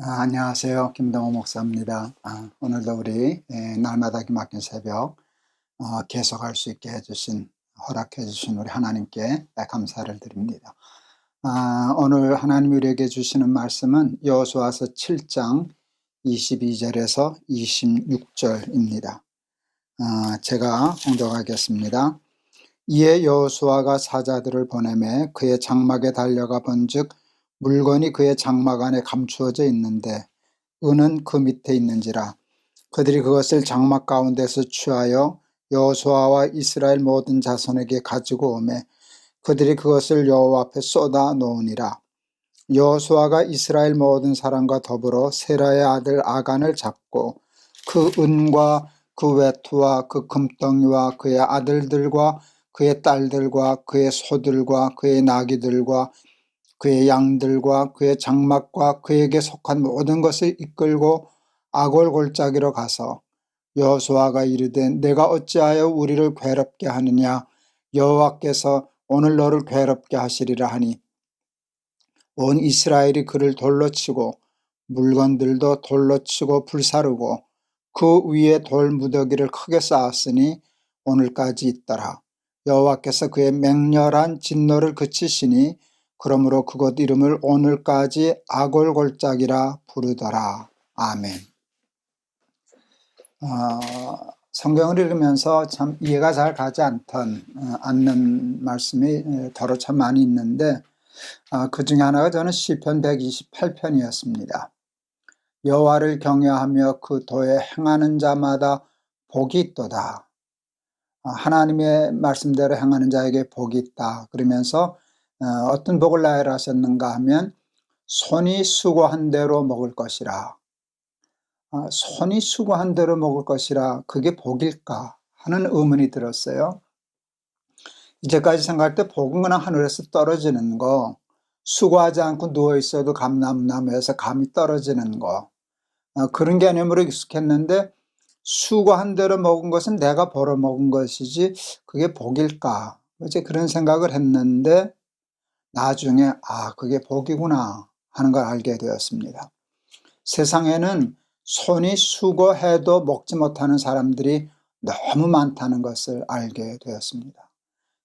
아, 안녕하세요. 김동호 목사입니다. 아, 오늘도 우리 에, 날마다 기막힌 새벽 어, 계속할 수 있게 해주신 허락해 주신 우리 하나님께 감사를 드립니다. 아, 오늘 하나님 우리에게 주시는 말씀은 여호수아서 7장 22절에서 26절입니다. 아, 제가 공독하겠습니다. 이에 여호수아가 사자들을 보내매 그의 장막에 달려가 본즉 물건이 그의 장막 안에 감추어져 있는데 은은 그 밑에 있는지라. 그들이 그것을 장막 가운데서 취하여 여호수아와 이스라엘 모든 자손에게 가지고 오매 그들이 그것을 여호와 앞에 쏟아 놓으니라. 여호수아가 이스라엘 모든 사람과 더불어 세라의 아들 아간을 잡고 그 은과 그 외투와 그 금덩이와 그의 아들들과 그의 딸들과 그의 소들과 그의 나귀들과 그의 양들과 그의 장막과 그에게 속한 모든 것을 이끌고 아골 골짜기로 가서 여호수아가 이르되 내가 어찌하여 우리를 괴롭게 하느냐? 여호와께서 오늘 너를 괴롭게 하시리라 하니. 온 이스라엘이 그를 돌로 치고 물건들도 돌로 치고 불사르고 그 위에 돌 무더기를 크게 쌓았으니 오늘까지 있더라. 여호와께서 그의 맹렬한 진노를 그치시니 그러므로 그곳 이름을 오늘까지 아골골짝이라 부르더라. 아멘. 어, 성경을 읽으면서 참 이해가 잘 가지 않던 어, 않는 말씀이 더러 참 많이 있는데 어, 그 중에 하나가 저는 시편 128편이었습니다. 여호와를 경외하며 그 도에 행하는 자마다 복이 있도다. 어, 하나님의 말씀대로 행하는 자에게 복이 있다. 그러면서 어, 어떤 복을 나열를 하셨는가 하면 손이 수고한 대로 먹을 것이라. 어, 손이 수고한 대로 먹을 것이라 그게 복일까 하는 의문이 들었어요. 이제까지 생각할 때 복은 그냥 하늘에서 떨어지는 거, 수고하지 않고 누워 있어도 감나무나무에서 감이 떨어지는 거, 어, 그런 개념으로 익숙했는데 수고한 대로 먹은 것은 내가 벌어 먹은 것이지 그게 복일까? 이제 그런 생각을 했는데 나중에 아 그게 복이구나 하는 걸 알게 되었습니다. 세상에는 손이 수고해도 먹지 못하는 사람들이 너무 많다는 것을 알게 되었습니다.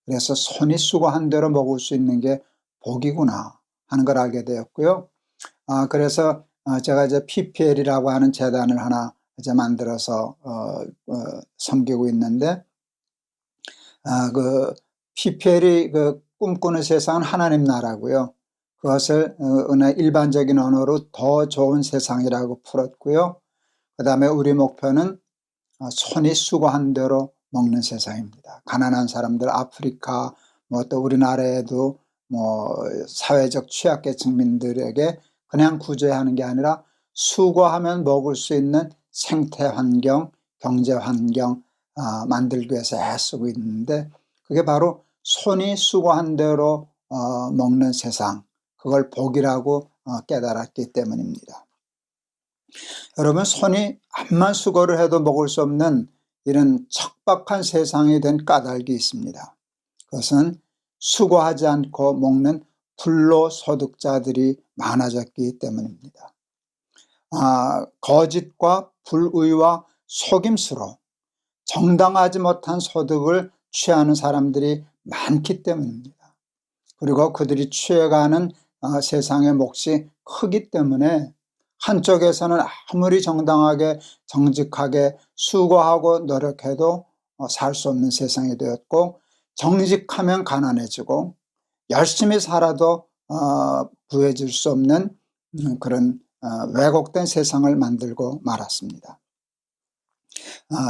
그래서 손이 수고한 대로 먹을 수 있는 게 복이구나 하는 걸 알게 되었고요. 아, 그래서 어, 제가 이제 PPL이라고 하는 재단을 하나 이제 만들어서 어, 어, 섬기고 있는데 아, 그 PPL이 그 꿈꾸는 세상은 하나님 나라고요. 그것을 어, 일반적인 언어로 더 좋은 세상이라고 풀었고요. 그 다음에 우리 목표는 어, 손이 수고한 대로 먹는 세상입니다. 가난한 사람들, 아프리카, 뭐 또 우리나라에도 뭐 사회적 취약계층민들에게 그냥 구제하는 게 아니라 수고하면 먹을 수 있는 생태 환경, 경제 환경 아, 만들기 위해서 애쓰고 있는데 그게 바로 손이 수고한 대로 어, 먹는 세상, 그걸 복이라고 어, 깨달았기 때문입니다. 여러분, 손이 암만 수고를 해도 먹을 수 없는 이런 척박한 세상이 된 까닭이 있습니다. 그것은 수고하지 않고 먹는 불로 소득자들이 많아졌기 때문입니다. 아, 거짓과 불의와 속임수로 정당하지 못한 소득을 취하는 사람들이 많기 때문입니다. 그리고 그들이 취해가는 어, 세상의 몫이 크기 때문에 한쪽에서는 아무리 정당하게 정직하게 수고하고 노력해도 어, 살수 없는 세상이 되었고 정직하면 가난해지고 열심히 살아도 어, 부해질 수 없는 음, 그런 왜곡된 세상을 만들고 말았습니다.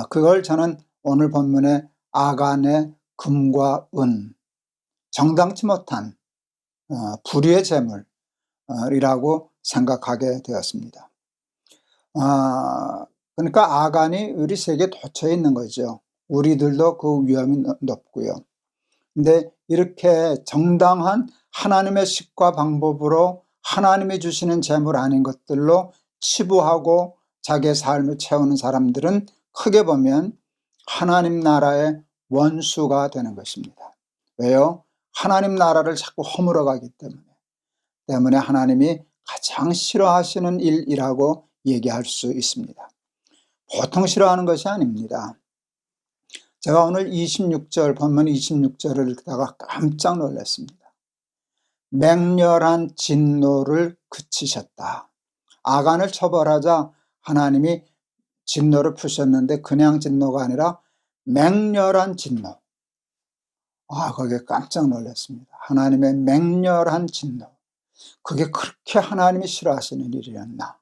그걸 저는 오늘 본문의 아간의 금과 은, 정당치 못한 어, 불의의 재물이라고 생각하게 되었습니다. 아, 그러니까 아간이 우리 세계에 돋쳐 있는 거죠. 우리들도 그 위험이 높고요. 근데 이렇게 정당한 하나님의 식과 방법으로 하나님이 주시는 재물 아닌 것들로 치부하고 자기의 삶을 채우는 사람들은 크게 보면 하나님 나라의 원수가 되는 것입니다. 왜요? 하나님 나라를 자꾸 허물어 가기 때문에. 때문에 하나님이 가장 싫어하시는 일이라고 얘기할 수 있습니다. 보통 싫어하는 것이 아닙니다. 제가 오늘 26절, 본문 26절을 읽다가 깜짝 놀랐습니다. 맹렬한 진노를 그치셨다. 아간을 처벌하자 하나님이 진노를 푸셨는데 그냥 진노가 아니라 맹렬한 진노. 아, 거기에 깜짝 놀랐습니다. 하나님의 맹렬한 진노. 그게 그렇게 하나님이 싫어하시는 일이었나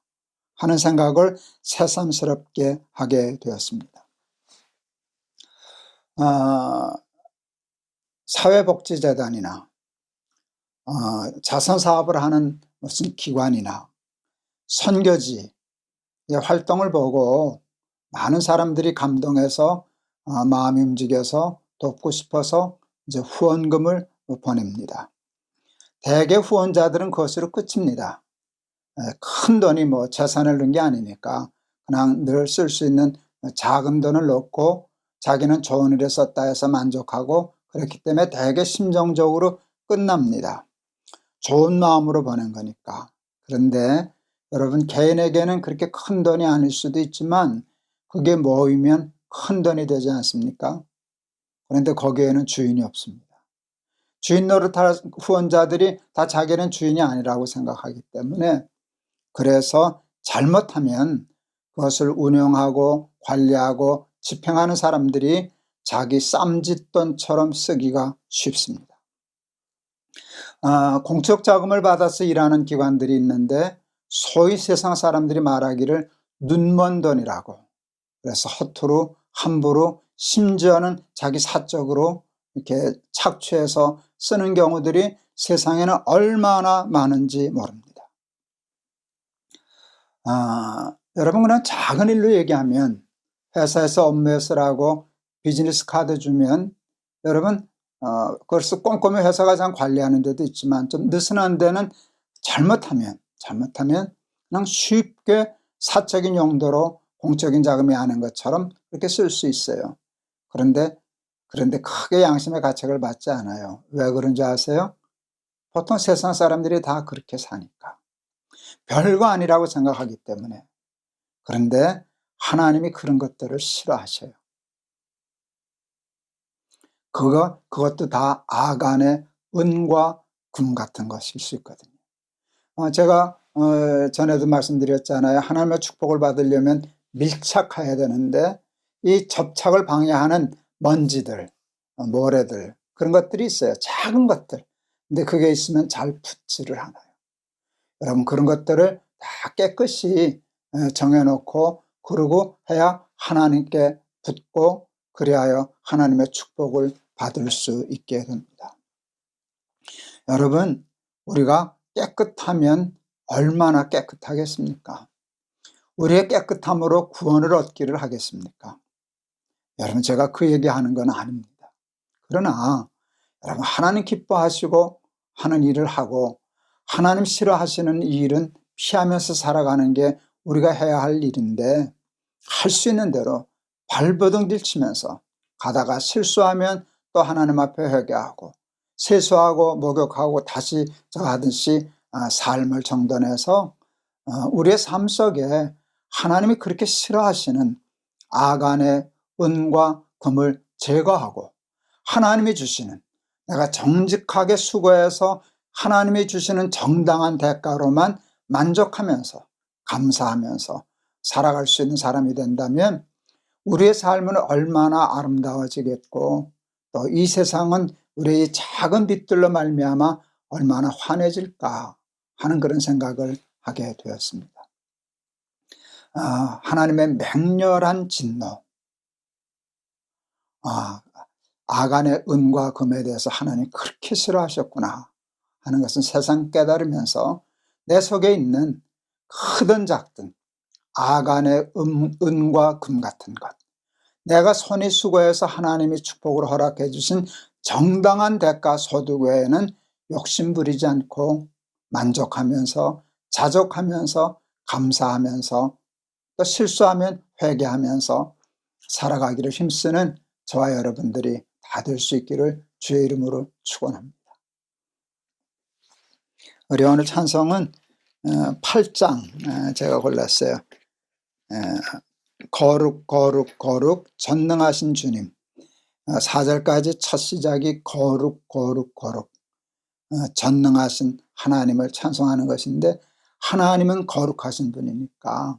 하는 생각을 새삼스럽게 하게 되었습니다. 아, 사회복지재단이나 어, 자선사업을 하는 무슨 기관이나 선교지 활동을 보고 많은 사람들이 감동해서 어, 마음이 움직여서 돕고 싶어서 이제 후원금을 보냅니다. 대개 후원자들은 그것으로 끝입니다. 큰 돈이 뭐 재산을 넣은 게 아니니까 그냥 늘 쓸 수 있는 작은 돈을 넣고 자기는 좋은 일에 썼다 해서 만족하고 그렇기 때문에 대개 심정적으로 끝납니다. 좋은 마음으로 보낸 거니까. 그런데 여러분 개인에게는 그렇게 큰 돈이 아닐 수도 있지만 그게 모이면 큰 돈이 되지 않습니까? 그런데 거기에는 주인이 없습니다. 주인 노릇할 후원자들이 다 자기는 주인이 아니라고 생각하기 때문에 그래서 잘못하면 그것을 운영하고 관리하고 집행하는 사람들이 자기 쌈짓돈처럼 쓰기가 쉽습니다. 아, 공적 자금을 받아서 일하는 기관들이 있는데 소위 세상 사람들이 말하기를 눈먼 돈이라고 그래서 허투루 함부로 심지어는 자기 사적으로 이렇게 착취해서 쓰는 경우들이 세상에는 얼마나 많은지 모릅니다. 아, 여러분 그냥 작은 일로 얘기하면 회사에서 업무에 쓰라고 비즈니스 카드 주면 여러분 어, 그래서 꼼꼼히 회사가 잘 관리하는 데도 있지만 좀 느슨한 데는 잘못하면 잘못하면 그냥 쉽게 사적인 용도로 공적인 자금이 아는 것처럼 그렇게 쓸 수 있어요. 그런데 그런데 크게 양심의 가책을 받지 않아요. 왜 그런지 아세요? 보통 세상 사람들이 다 그렇게 사니까. 별거 아니라고 생각하기 때문에. 그런데 하나님이 그런 것들을 싫어하셔요. 그거, 그것도 다 아간의 은과 금 같은 것일 수 있거든요. 어, 제가 어, 전에도 말씀드렸잖아요. 하나님의 축복을 받으려면 밀착해야 되는데 이 접착을 방해하는 먼지들, 어, 모래들 그런 것들이 있어요. 작은 것들. 근데 그게 있으면 잘 붙지를 않아요. 여러분 그런 것들을 다 깨끗이 어, 정해놓고 그러고 해야 하나님께 붙고 그리하여 하나님의 축복을 받을 수 있게 됩니다. 여러분 우리가 깨끗하면 얼마나 깨끗하겠습니까? 우리의 깨끗함으로 구원을 얻기를 하겠습니까? 여러분 제가 그 얘기하는 건 아닙니다. 그러나 여러분 하나님 기뻐하시고 하는 일을 하고 하나님 싫어하시는 이 일은 피하면서 살아가는 게 우리가 해야 할 일인데 할 수 있는 대로 발버둥 들치면서 가다가 실수하면 또 하나님 앞에 회개하고 세수하고 목욕하고 다시 저 하듯이 아, 삶을 정돈해서 어, 우리의 삶 속에 하나님이 그렇게 싫어하시는 아간의 은과 금을 제거하고 하나님이 주시는 내가 정직하게 수고해서 하나님이 주시는 정당한 대가로만 만족하면서 감사하면서 살아갈 수 있는 사람이 된다면 우리의 삶은 얼마나 아름다워지겠고 또 이 세상은 우리의 작은 빛들로 말미암아 얼마나 환해질까 하는 그런 생각을 하게 되었습니다. 아, 하나님의 맹렬한 진노, 아, 아간의 은과 금에 대해서 하나님 그렇게 싫어하셨구나 하는 것은 세상 깨달으면서 내 속에 있는 크든 작든 아간의 은, 은과 금 같은 것. 내가 손이 수고해서 하나님이 축복을 허락해 주신 정당한 대가 소득 외에는 욕심 부리지 않고 만족하면서 자족하면서 감사하면서 또 실수하면 회개하면서 살아가기를 힘쓰는 저와 여러분들이 다 될 수 있기를 주의 이름으로 축원합니다. 우리 오늘 찬송은 8장 제가 골랐어요. 에, 거룩 거룩 거룩 전능하신 주님 4절까지 첫 시작이 거룩 거룩 거룩 어, 전능하신 하나님을 찬송하는 것인데 하나님은 거룩하신 분이니까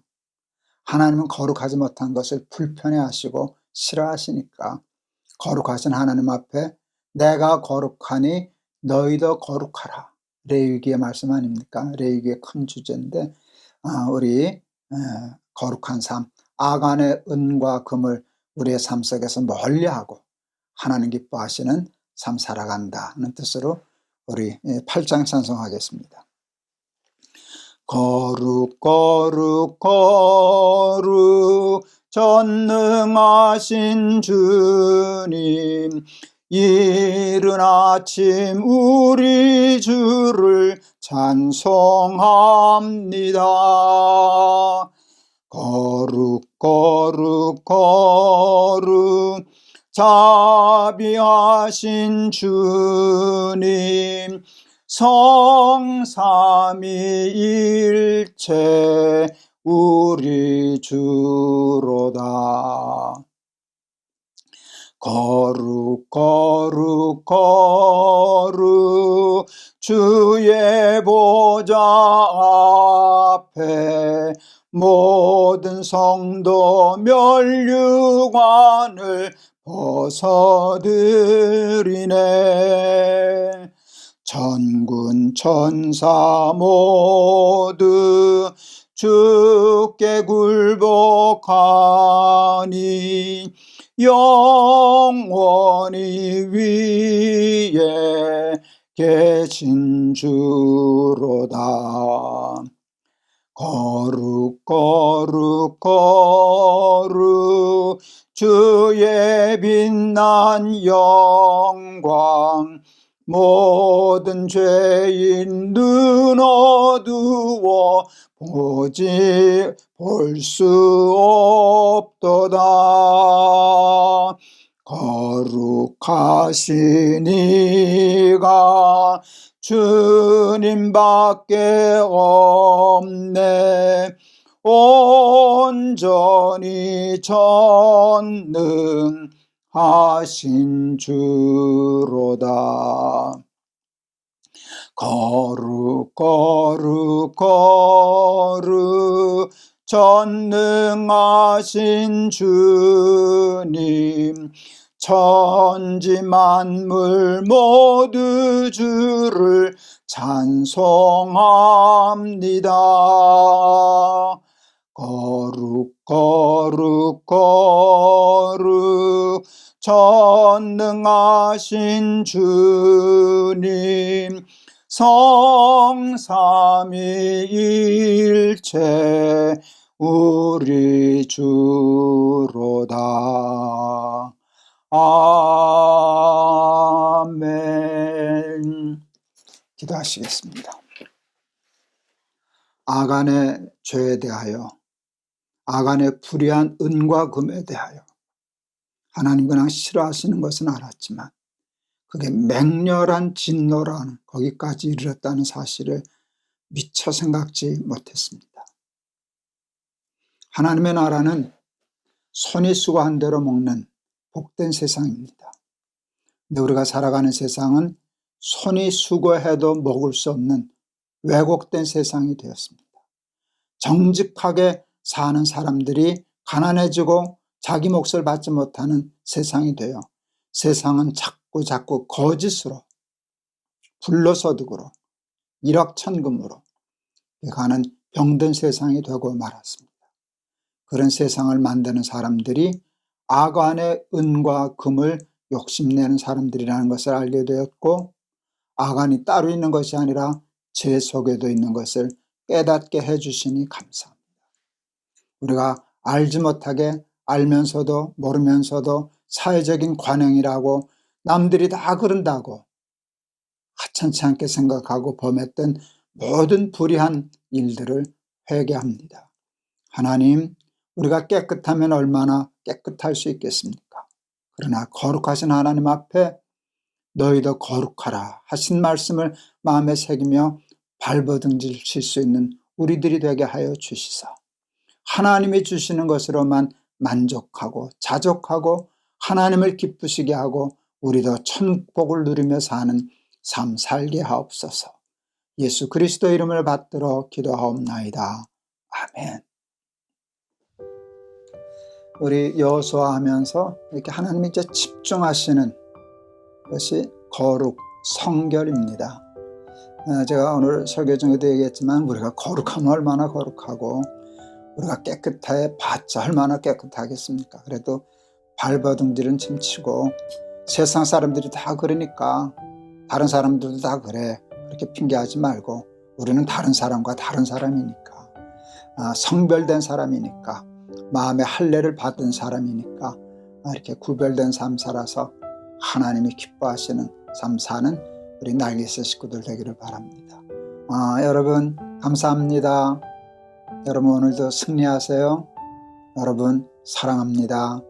하나님은 거룩하지 못한 것을 불편해하시고 싫어하시니까 거룩하신 하나님 앞에 내가 거룩하니 너희도 거룩하라 레위기의 말씀 아닙니까? 레위기의 큰 주제인데 아, 우리 거룩한 삶 아간의 은과 금을 우리의 삶 속에서 멀리하고 하나님 기뻐하시는 삶 살아간다는 뜻으로 우리 8장 찬송하겠습니다. 거룩 거룩 거룩 전능하신 주님 이른 아침 우리 주를 찬송합니다. 거룩 거룩 거룩 자비하신 주님 성삼위일체 우리 주로다. 거룩 거룩 거룩 주의 보좌 앞에 모든 성도 멸류관을 벗어들이네 전군 천사 모두 주께 굴복하니 영원히 위에 계신 주로다. 거룩 거룩 거룩 주의 빛난 영광 모든 죄인 눈 어두워 보지 볼 수 없도다. 거룩하신 이가 주님밖에 없네. 온전히 전능 하신 주로다 거룩 거룩 거룩 전능하신 주님 천지 만물 모두 주를 찬송합니다. 거룩 거룩 거룩 전능하신 주님 성삼위일체 우리 주로다. 아멘. 기도하시겠습니다. 아간의 죄에 대하여, 아간의 불의한 은과 금에 대하여 하나님 그냥 싫어하시는 것은 알았지만 그게 맹렬한 진노라는 거기까지 이르렀다는 사실을 미처 생각지 못했습니다. 하나님의 나라는 손이 수고한 대로 먹는 복된 세상입니다. 근데 우리가 살아가는 세상은 손이 수고해도 먹을 수 없는 왜곡된 세상이 되었습니다. 정직하게 사는 사람들이 가난해지고 자기 몫을 받지 못하는 세상이 되어 세상은 자꾸 자꾸 거짓으로 불로소득으로 일확천금으로 가는 병든 세상이 되고 말았습니다. 그런 세상을 만드는 사람들이 아간의 은과 금을 욕심내는 사람들이라는 것을 알게 되었고 아간이 따로 있는 것이 아니라 제 속에도 있는 것을 깨닫게 해주시니 감사합니다. 우리가 알지 못하게 알면서도 모르면서도 사회적인 관행이라고 남들이 다 그런다고 하찮지 않게 생각하고 범했던 모든 불의한 일들을 회개합니다. 하나님, 우리가 깨끗하면 얼마나 깨끗할 수 있겠습니까? 그러나 거룩하신 하나님 앞에 너희도 거룩하라 하신 말씀을 마음에 새기며 발버둥질 칠 수 있는 우리들이 되게 하여 주시사. 하나님이 주시는 것으로만 만족하고 자족하고 하나님을 기쁘시게 하고 우리도 천복을 누리며 사는 삶 살게 하옵소서. 예수 그리스도 이름을 받들어 기도하옵나이다. 아멘. 우리 여호수아 하면서 이렇게 하나님이 이제 집중하시는 것이 거룩 성결입니다. 어, 제가 오늘 설교 중에도 얘기했지만 우리가 거룩하면 얼마나 거룩하고 우리가 깨끗해 봤자 얼마나 깨끗하겠습니까? 그래도 발버둥질은 좀 치고 세상 사람들이 다 그러니까 다른 사람들도 다 그래 그렇게 핑계하지 말고 우리는 다른 사람과 다른 사람이니까 아, 성별된 사람이니까 마음의 할례를 받은 사람이니까 아, 이렇게 구별된 삶 살아서 하나님이 기뻐하시는 삶 사는 우리 날개새 식구들 되기를 바랍니다. 아, 여러분 감사합니다. 여러분 오늘도 승리하세요. 여러분 사랑합니다.